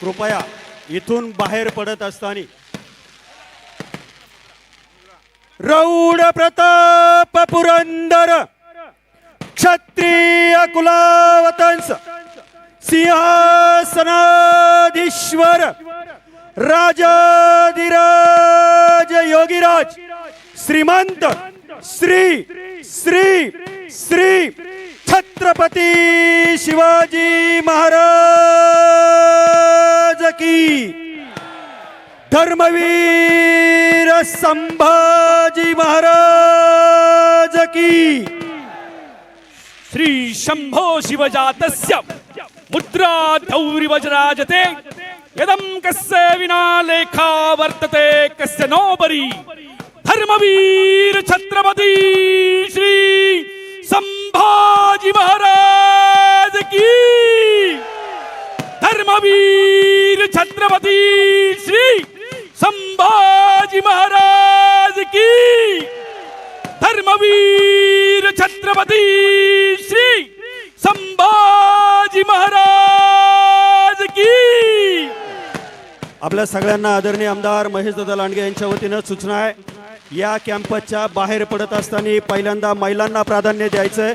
कृपया इथून बाहेर पडत असताना. रौड प्रताप पुरंदर क्षत्रिय कुलावतंस सिंहासनाधीश्वर राजाधिराज योगीराज श्रीमंत श्री श्री श्री छत्रपती शिवाजी महाराज. धर्मवीर संभाजी महाराज की। श्री शंभो शिवजातस्य मुद्रा धौरि वज्राजते कस्य विना लेखा वर्तते कस्य नोबरी धर्मवीर छत्रपती छत्रपती श्री संभाजी महाराज की. आपल्या सगळ्यांना आदरणीय आमदार महेश दादा लांडगे यांच्या वतीनं सूचना आहे. या कॅम्पसच्या बाहेर पडत असताना पहिल्यांदा महिलांना प्राधान्य द्यायचंय.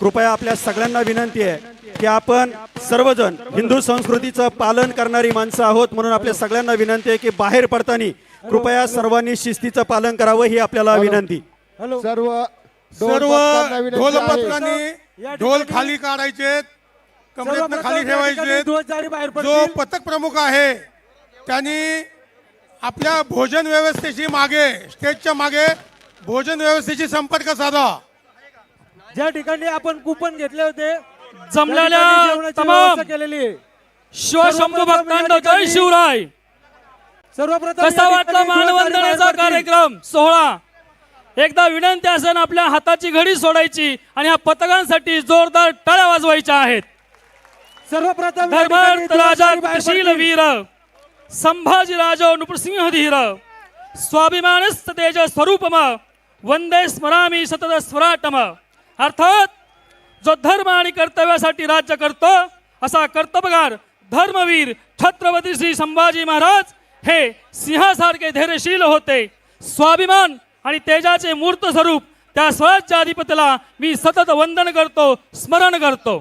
कृपया आपल्या सगळ्यांना विनंती आहे की आपण सर्वजण हिंदू संस्कृतीचं पालन करणारी माणसं आहोत म्हणून आपल्या सगळ्यांना विनंती आहे की बाहेर पडताना कृपया सर्वांनी शिस्तीचं पालन करावं ही आपल्याला विनंती. सर्व सर्व ढोलपथकांना ढोल खाली काढायचे कमरेतनं खाली ठेवायचे जो पथक प्रमुख आहे त्यांनी आपल्या भोजन व्यवस्थेशी मागे स्टेजच्या मागे भोजन व्यवस्थेशी संपर्क साधा. ज्या ठिकाणी आपण कुपन घेतले होते जमलेल्या तमाम केलेली शिवशंभू भक्तांनो जय शिवराय. सर्वप्रथम कसा वाटला मानवंदनाचा कार्यक्रम सोहळा? एकदा विनंती असेल आपल्या हाताची घडी सोडायची आणि या पथकांसाठी जोरदार टाळ्या वाजवायच्या आहेत. सर्वप्रथम राजा पडतील. वीर संभाजी राजा नृसिंह धीर स्वाभिमानस्त तेज स्वरूपम वंदे स्मरामी सतत स्वराटम अर्थात जो धर्म आणि कर्तव्यासाठी राज्य करतो असा कर्तव्यगार धर्मवीर छत्रपती श्री संभाजी महाराज हे सिंहासारखे धैर्यशील होते स्वाभिमान आणि तेजाचे मूर्त स्वरूप त्या स्वराज्याधिपतीला मी सतत वंदन करतो स्मरण करतो.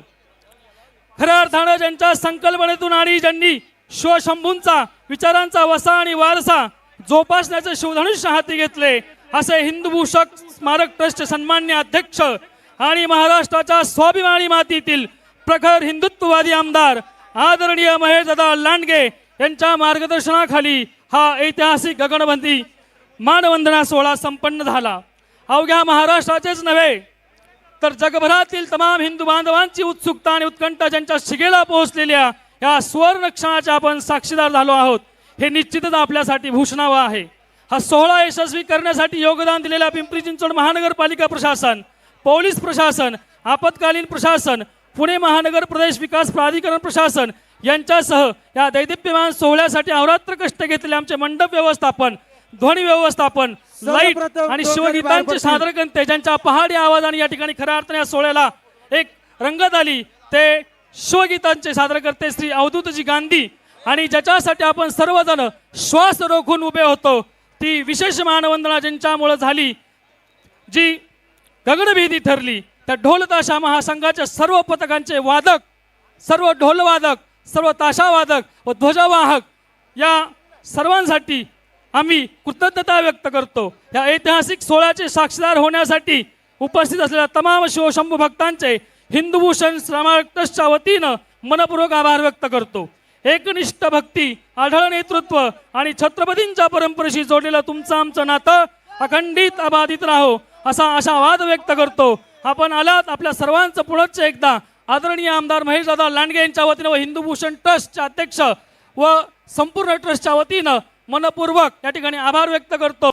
खऱ्या अर्थानं ज्यांच्या संकल्पनेतून आणि ज्यांनी शिवशंभूंचा विचारांचा वसा आणि वारसा जोपासण्याचे शिवधनुष्य हाती घेतले असे हिंदूभूषक स्मारक ट्रस्ट सन्मान्य अध्यक्ष आणि महाराष्ट्राच्या स्वाभिमानी मातीतील प्रखर हिंदुत्ववादी आमदार आदरणीय महेशदादा लांडगे यांच्या मार्गदर्शनाखाली हा ऐतिहासिक गगनबंदी मानवंदना सोहळा संपन्न झाला. अवघ्या महाराष्ट्राचेच नव्हे तर जगभरातील तमाम हिंदू बांधवांची उत्सुकता आणि उत्कंठा ज्यांच्या शिगेला पोहोचलेल्या या सुवर्ण क्षणाच्या आपण साक्षीदार झालो आहोत हे निश्चितच आपल्यासाठी भूषणावं आहे. हा सोहळा यशस्वी करण्यासाठी योगदान दिलेल्या पिंपरी चिंचवड महानगरपालिका प्रशासन पोलीस प्रशासन आपत्कालीन प्रशासन पुणे महानगर प्रदेश विकास प्राधिकरण प्रशासन यांच्यासह या दैदिप्यमान सोहळ्यासाठी अवरात्र कष्ट घेतलेले आमचे मंडप व्यवस्थापन ध्वनी व्यवस्थापन लाइट आणि शिवगीतांचे पडतील. सादर करते ज्यांच्या पहाडी आवाजाने या ठिकाणी खऱ्या अर्थाने या सोहळ्याला एक रंगत आली ते शिवगीतांचे सादर करते श्री अवधूतजी गांधी आणि ज्याच्यासाठी आपण सर्वजण श्वास रोखून उभे होतो ती विशेष मानवंदना ज्यांच्यामुळे झाली जी गगनभेदी ठरली त्या ढोल ताशा महासंघाच्या सर्व पथकांचे वादक सर्व ढोलवादक सर्व ताशावादक व ध्वजवाहक या सर्वांसाठी आम्ही कृतज्ञता व्यक्त करतो. या ऐतिहासिक सोहळ्याचे साक्षीदार होण्यासाठी उपस्थित असलेल्या तमाम शिवशंभू भक्तांचे हिंदूभूषण श्रमाच्या ट्रस्टच्या वतीनं मनपूर्वक आभार व्यक्त करतो. एकनिष्ठ भक्ती आढळ नेतृत्व आणि छत्रपतींच्या परंपरेशी जोडलेलं तुमचं आमचं नातं अखंडित अबाधित राहो असा आशावाद व्यक्त करतो. आपण आलात आपल्या सर्वांचं पुढच एकदा आदरणीय आमदार महेशदादा लांडगे यांच्या वतीनं व हिंदूभूषण ट्रस्टच्या ट्रस्टचे अध्यक्ष व संपूर्ण ट्रस्टच्या वतीनं मनपूर्वक या ठिकाणी आभार व्यक्त करतो.